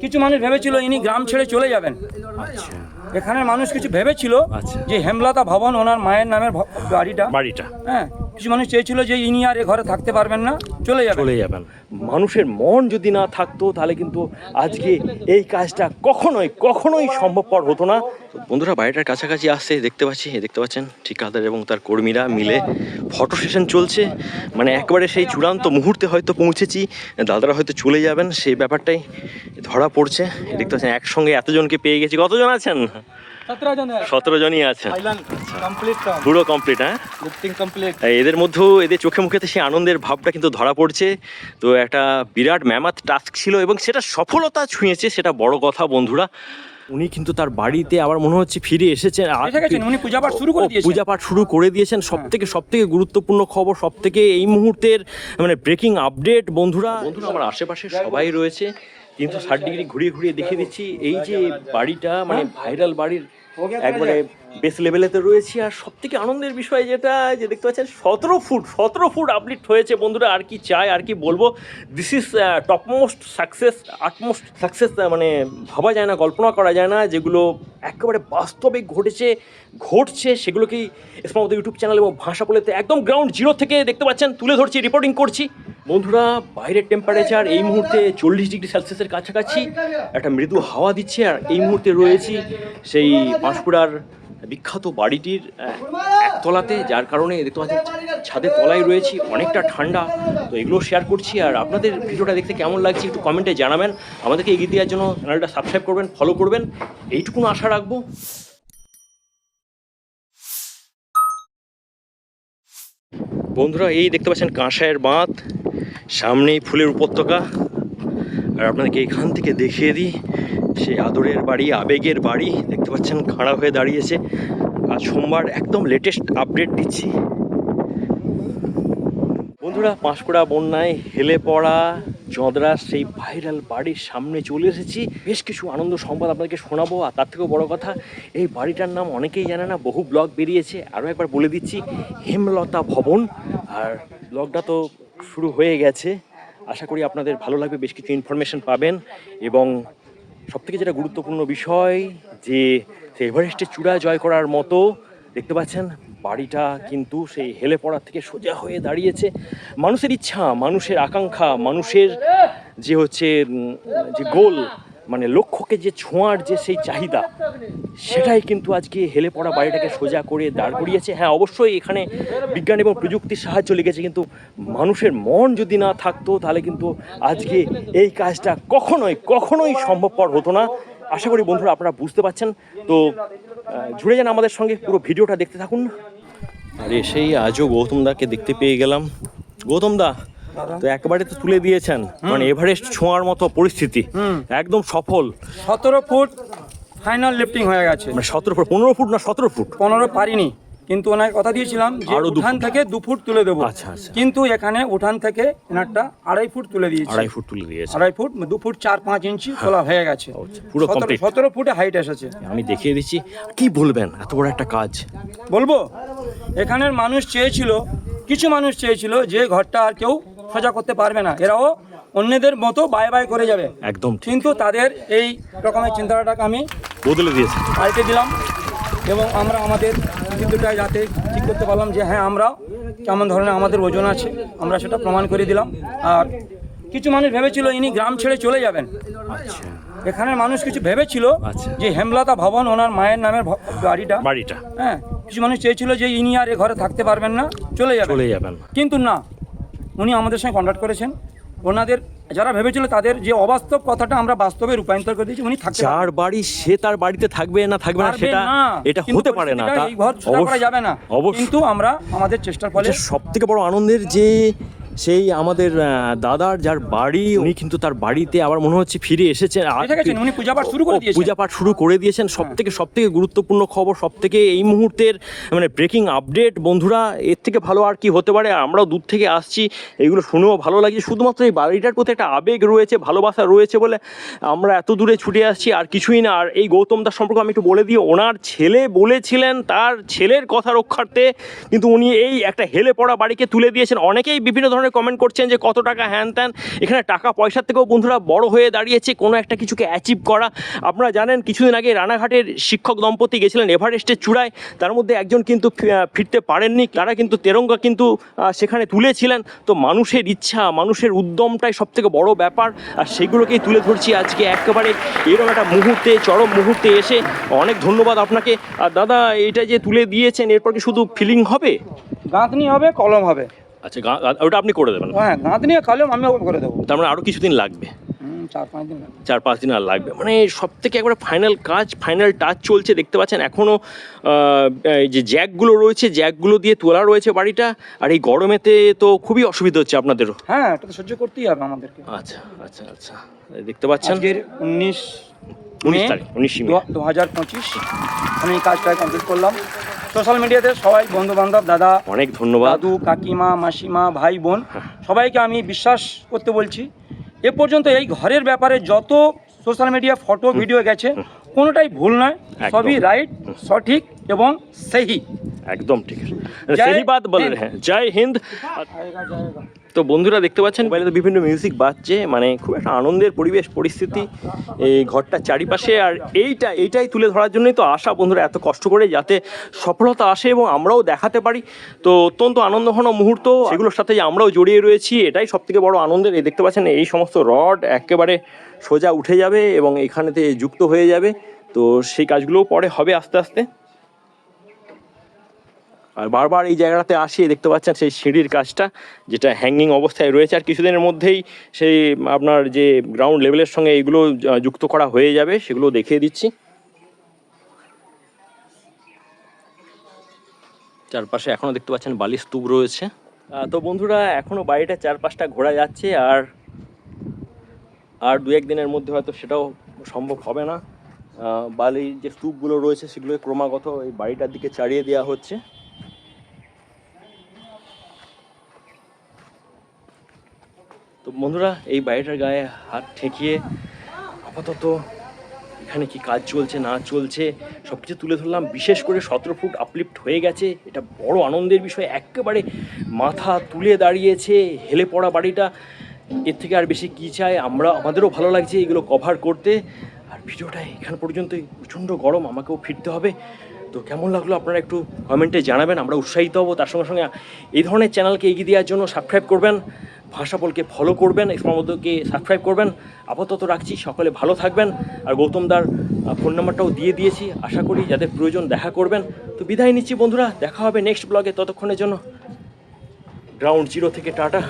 কিছু মানুষ ভেবেছিল ইনি গ্রাম ছেড়ে চলে যাবেন। এখানে এখানের মানুষ কিছু ভেবেছিল আচ্ছা। যে হেমলতা ভবন ওনার মায়ের নামের বাড়িটা। বাড়িটা। হ্যাঁ। কিছু মানুষ চেয়েছিল যে ইনি আর এ ঘরে থাকতে পারবেন না চলে যাবেন। চলে যাবেন। মানুষের মন যদি না থাকতো তাহলে কিন্তু আজকে এই কাজটা কখনোই কখনোই সম্ভবপর হতো না। বন্ধুরা বাড়িটার কাছাকাছি আসছে দেখতে পাচ্ছি দেখতে পাচ্ছেন ঠিকাদার এবং তার কর্মীরা মিলে ফটো সেশন চলছে। মানে একবারে সেই চূড়ান্ত মুহূর্তে হয়তো পৌঁছেছি দাদারা হয়তো চলে যাবেন সেই ব্যাপারটাই ধরা পড়ছে। দেখতে পাচ্ছেন একসঙ্গে এতজনকে পেয়ে গেছি। কতজন আছেন? সতেরো জন জনই পুরো কমপ্লিট হ্যাঁ? এদের মধ্যেও এদের চোখে মুখেতে সেই আনন্দের ভাবটা কিন্তু ধরা পড়ছে। তো একটা বিরাট ম্যামাত টাস্ক ছিল এবং সেটা সফলতা ছুঁয়েছে সেটা বড় কথা বন্ধুরা। উনি কিন্তু তার বাড়িতে আবার মনে হচ্ছে ফিরে এসেছেন। উনি পূজা পাঠ শুরু করে দিয়েছেন। পূজা পাঠ শুরু করে দিয়েছেন। সব থেকে সব থেকে গুরুত্বপূর্ণ খবর সব থেকে এই মুহূর্তের মানে ব্রেকিং আপডেট বন্ধুরা। বন্ধুরা আমার আশেপাশে সবাই রয়েছে। তিনশো ষাট ডিগ্রি ঘুরিয়ে ঘুরিয়ে দেখিয়ে দিচ্ছি এই যে বাড়িটা মানে ভাইরাল বাড়ির একবারে বেস লেভেলেতে রয়েছি আর সব থেকে আনন্দের বিষয় যেটা যে দেখতে পাচ্ছেন সতেরো ফুট সতেরো ফুট আপলিফ্ট হয়েছে বন্ধুরা আর কি চাই আর কি বলব। This is topmost success utmost success মানে ভাবা যায় না কল্পনা করা যায় না যেগুলো একেবারে বাস্তবে ঘটেছে ঘটছে সেগুলোকেই স্মামত ইউটিউব চ্যানেল এবং ভাষা বলেতে একদম গ্রাউন্ড জিরো থেকে দেখতে পাচ্ছেন তুলে ধরছি রিপোর্টিং করছি। বন্ধুরা, বাইরের টেম্পারেচার এই মুহূর্তে চল্লিশ ডিগ্রি সেলসিয়াসের কাছাকাছি। একটা মৃদু হাওয়া দিচ্ছে আর এই মুহূর্তে রয়েছি সেই পাঁশকুড়ার বিখ্যাত বাড়িটির একতলাতে। যার কারণে দেখতে পাচ্ছেন, ছাদের তলায় রয়েছি, অনেকটা ঠান্ডা। তো এগুলো শেয়ার করছি আর আপনাদের ভিডিওটা দেখতে কেমন লাগছে একটু কমেন্টে জানাবেন। আমাদেরকে এগিয়ে দেওয়ার জন্য চ্যানেলটা সাবস্ক্রাইব করবেন ফলো করবেন। এইটুকুন আশা রাখব। বন্ধুরা, এই দেখতে পাচ্ছেন কাঁসায়ের বাঁধ। সামনেই ফুলের উপত্যকা। আর আপনাদেরকে এখান থেকে দেখিয়ে দিই, সেই আদরের বাড়ি, আবেগের বাড়ি। দেখতে পাচ্ছেন, খাড়া হয়ে দাঁড়িয়েছে। আজ সোমবার একদম লেটেস্ট আপডেট দিচ্ছি। বন্ধুরা, পাঁশকুড়া, বন্যায় হেলে পড়া, চঁদরা, সেই ভাইরাল বাড়ির সামনে চলে এসেছি। বেশ কিছু আনন্দ সংবাদ আপনাদেরকে শোনাবো, আর তার থেকেও বড় কথা, এই বাড়িটার নাম অনেকেই জানে না, বহু ব্লগ বেরিয়েছে। আরও একবার বলে দিচ্ছি, হেমলতা ভবন। আর ব্লগটা তো শুরু হয়ে গেছে। আশা করি আপনাদের ভালো লাগবে, বেশ কিছু ইনফরমেশন পাবেন এবং সবথেকে যেটা গুরুত্বপূর্ণ বিষয় যে এভারেস্টের চূড়া জয় করার মতো দেখতে পাচ্ছেন, বাড়িটা কিন্তু সেই হেলে পড়ার থেকে সোজা হয়ে দাঁড়িয়েছে। মানুষের ইচ্ছা, মানুষের আকাঙ্ক্ষা, মানুষের যে হচ্ছে যে গোল মানে লক্ষ্যকে যে ছোঁয়ার যে সেই চাহিদা, সেটাই কিন্তু আজকে হেলে পড়া বাড়িটাকে সোজা করে দাঁড় করিয়েছে। হ্যাঁ অবশ্যই এখানে বিজ্ঞান এবং প্রযুক্তির সাহায্য লেগেছে, কিন্তু মানুষের মন যদি না থাকতো, তাহলে কিন্তু আজকে এই কাজটা কখনোই কখনোই সম্ভবপর হতো না। আশা করি বন্ধুরা আপনারা বুঝতে পারছেন। তো জুড়ে যান আমাদের সঙ্গে, পুরো ভিডিওটা দেখতে থাকুন। আরে সেই আজও গৌতম দাকে দেখতে পেয়ে গেলাম। গৌতম দা তো একবারে তো তুলে দিয়েছেন। মানে এভারেস্ট ছোঁয়ার মতো পরিস্থিতি। একদম সফল। সতেরো ফুট ফাইনাল লিফটিং হয়ে গেছে। মানে সতেরো ফুট পনেরো ফুট না সতেরো ফুট? পনেরো পারিনি। কিন্তু ওনাকে কথা দিয়েছিলাম যে উঠান থেকে দু ফুট তুলে দেবো। আচ্ছা, আচ্ছা। কিন্তু এখানে উঠান থেকে এনারটা আড়াই ফুট তুলে দিয়েছি। আড়াই ফুট তুলে দিয়েছে। আড়াই ফুট দু ফুট চার পাঁচ ইঞ্চি তোলা হয়ে গেছে। আচ্ছা, পুরো সতেরো- সতেরো ফুটে হাইট এসেছে। আমি দেখিয়ে দিচ্ছি। কি বলবেন? এত বড় একটা কাজ। বলব? এখানের মানুষ চেয়েছিল কিছু মানুষ চেয়েছিল যে ঘরটা আর কেউ সোজা করতে পারবে না। এরাও অন্যদের মতো বাই বাই করে যাবে। একদম কিন্তু তাদের এই রকমের চিন্তাটাকে আমি বদলে দিয়েছি। পাল্টে দিলাম এবং আমরা আমাদের বিদ্যুৎটা যাতে ঠিক করতে পারলাম যে হ্যাঁ আমরা কেমন ধরনের আমাদের ওজন আছে আমরা সেটা প্রমাণ করে দিলাম। আর কিছু মানুষ ভেবেছিল ইনি গ্রাম ছেড়ে চলে যাবেন। আচ্ছা। এখানের মানুষ কিছু ভেবেছিল আচ্ছা। যে হেমলতা ভবন ওনার মায়ের নামের বাড়িটা। বাড়িটা। হ্যাঁ কিছু মানুষ চেয়েছিল যে ইনি আর এ ঘরে থাকতে পারবেন না চলে যাবেন। চলে যাবেন। কিন্তু না। উনি আমাদের সঙ্গে কন্ট্যাক্ট করেছেন। ওনাদের যারা ভেবেছিল তাদের যে অবাস্তব কথাটা আমরা বাস্তবে রূপান্তর করে দিয়েছি উনি থাকতে যার বাড়ি সে তার বাড়িতে থাকবে না থাকবে না সেটা এটা হতে পারে না। এই ঘর করা যাবে না। কিন্তু আমরা আমাদের চেষ্টার ফলে সব থেকে বড় আনন্দের যে সেই আমাদের দাদার যার বাড়ি উনি কিন্তু তার বাড়িতে আবার মনে হচ্ছে ফিরে এসেছেন। আর উনি পূজা পাঠ শুরু করে দিয়েছেন। পূজা পাঠ শুরু করে দিয়েছেন। সব থেকে সব থেকে গুরুত্বপূর্ণ খবর সব থেকে এই মুহূর্তের মানে ব্রেকিং আপডেট বন্ধুরা এর থেকে ভালো আর কি হতে পারে? আমরাও দূর থেকে আসছি এগুলো শুনেও ভালো লাগছে। শুধুমাত্র এই বাড়িটার প্রতি একটা আবেগ রয়েছে ভালোবাসা রয়েছে বলে আমরা এত দূরে ছুটে আসছি আর কিছুই না। আর এই গৌতম দাস সম্পর্কে আমি একটু বলে দিই ওনার ছেলে বলেছিলেন তার ছেলের কথা রক্ষার্থে কিন্তু উনি এই একটা হেলে পড়া বাড়িকে তুলে দিয়েছেন। অনেকেই বিভিন্ন ধরনের ধরনের কমেন্ট করছেন যে কত টাকা হ্যান ত্যান। এখানে টাকা পয়সার থেকেও বন্ধুরা বড় হয়ে দাঁড়িয়েছে। কোনো একটা কিছুকে অ্যাচিভ করা। আপনারা জানেন, কিছুদিন আগে রানাঘাটের শিক্ষক দম্পতি গেছিলেন এভারেস্টের চূড়ায়। তার মধ্যে একজন কিন্তু ফিরতে পারেননি। তারা কিন্তু তেরঙ্গা কিন্তু সেখানে তুলেছিলেন। তো মানুষের ইচ্ছা, মানুষের উদ্যমটাই সব থেকে বড় ব্যাপার। আর সেগুলোকেই তুলে ধরছি আজকে একেবারে এরকম একটা মুহূর্তে, চরম মুহূর্তে এসে। অনেক ধন্যবাদ আপনাকে। আর দাদা এটা যে তুলে দিয়েছেন, এরপর কি শুধু ফিলিং হবে? গাঁথনি হবে, কলম হবে। আচ্ছা ওটা আপনি করে দেবেন। হ্যাঁ গাঁথনি আর কলম আমিও করে দেবো। তার মানে আরও কিছুদিন লাগবে। চার পাঁচ দিন লাগবে। চার পাঁচ দিন আর লাগবে। মানে সব থেকে একবারে ফাইনাল কাজ ফাইনাল টাচ চলছে দেখতে পাচ্ছেন এখনও যে জ্যাকগুলো রয়েছে জ্যাকগুলো দিয়ে তোলা রয়েছে বাড়িটা আর এই গরমেতে তো খুবই অসুবিধা হচ্ছে আপনাদেরও। হ্যাঁ এটা তো সহ্য করতেই হবে আমাদেরকে। আচ্ছা আচ্ছা আচ্ছা। দেখতে পাচ্ছেন? উনিশ উনিশ তারিখ উনিশ দু হাজার পঁচিশ। আমি এই কাজটা কমপ্লিট করলাম। সোশ্যাল মিডিয়াতে সবাই বন্ধু বান্ধব দাদা অনেক ধন্যবাদ। দাদু কাকিমা মাসিমা ভাই বোন সবাইকে আমি বিশ্বাস করতে বলছি এ পর্যন্ত এই ঘরের ব্যাপারে যত সোশ্যাল মিডিয়া ফটো ভিডিও গেছে কোনোটাই ভুল নয়। সবই রাইট সঠিক এবং সেহি একদম ঠিক আছে। সেই বাত বলে হিন্দ। হ্যাঁ জয় হিন্দ। তো বন্ধুরা দেখতে পাচ্ছেন মোবাইলে তো বিভিন্ন মিউজিক বাজছে মানে খুব একটা আনন্দের পরিবেশ পরিস্থিতি এই ঘরটার চারিপাশে আর এইটা এইটাই তুলে ধরার জন্যই তো আশা বন্ধুরা এত কষ্ট করে যাতে সফলতা আসে এবং আমরাও দেখাতে পারি। তো অত্যন্ত আনন্দঘন মুহূর্ত সেগুলোর সাথে আমরাও জড়িয়ে রয়েছি এটাই সব থেকে বড় আনন্দের। এই দেখতে পাচ্ছেন এই সমস্ত রড একেবারে সোজা উঠে যাবে এবং এখানেতে যুক্ত হয়ে যাবে। তো সেই কাজগুলোও পরে হবে আস্তে আস্তে। আর বারবার এই জায়গাটাতে আসি দেখতে পাচ্ছেন সেই সিঁড়ির কাজটা, যেটা হ্যাঙ্গিং অবস্থায় রয়েছে। আর কিছুদিনের মধ্যেই সেই আপনার যে গ্রাউন্ড লেভেলের সঙ্গে এইগুলো যুক্ত করা হয়ে যাবে, সেগুলো দেখিয়ে দিচ্ছি। চারপাশে এখনও দেখতে পাচ্ছেন বালি স্তূপ রয়েছে। তো বন্ধুরা এখনও বাড়িটা চারপাশটা ঘোরা যাচ্ছে, আর আর দু এক দিনের মধ্যে হয়তো সেটাও সম্ভব হবে না। বালির যে স্তূপগুলো রয়েছে সেগুলো ক্রমাগত এই বাড়িটার দিকে চাড়িয়ে দেওয়া হচ্ছে। বন্ধুরা, এই বাড়িটার গায়ে হাত ঠেকিয়ে আপাতত এখানে কি কাজ চলছে, না চলছে সব কিছু তুলে ধরলাম। বিশেষ করে সতেরো ফুট আপলিফ্ট হয়ে গেছে। এটা বড় আনন্দের বিষয়। একেবারে মাথা তুলে দাঁড়িয়েছে হেলে পড়া বাড়িটা। এর থেকে আর বেশি কী চাই? আমরা, আমাদেরও ভালো লাগছে এগুলো কভার করতে। আর ভিডিওটা এখান পর্যন্তই। প্রচণ্ড গরম, আমাকেও ফিরতে হবে। তো কেমন লাগল আপনারা একটু কমেন্টে জানাবেন। আমরা উৎসাহিত হব। তার সঙ্গে সঙ্গে এই ধরনের চ্যানেলকে এগিয়ে দেওয়ার জন্য সাবস্ক্রাইব করবেন। ভাষা বলকে ফলো করবেন মধ্যকে সাবস্ক্রাইব করবেন। আপাতত রাখছি, সকলে ভালো থাকবেন। আর গৌতমদার ফোন নাম্বারটাও দিয়ে দিয়েছি। আশা করি যাদের প্রয়োজন দেখা করবেন। তো বিদায় নিচ্ছি বন্ধুরা, দেখা হবে নেক্সট ব্লগে ততক্ষণের জন্য। গ্রাউন্ড জিরো থেকে টাটা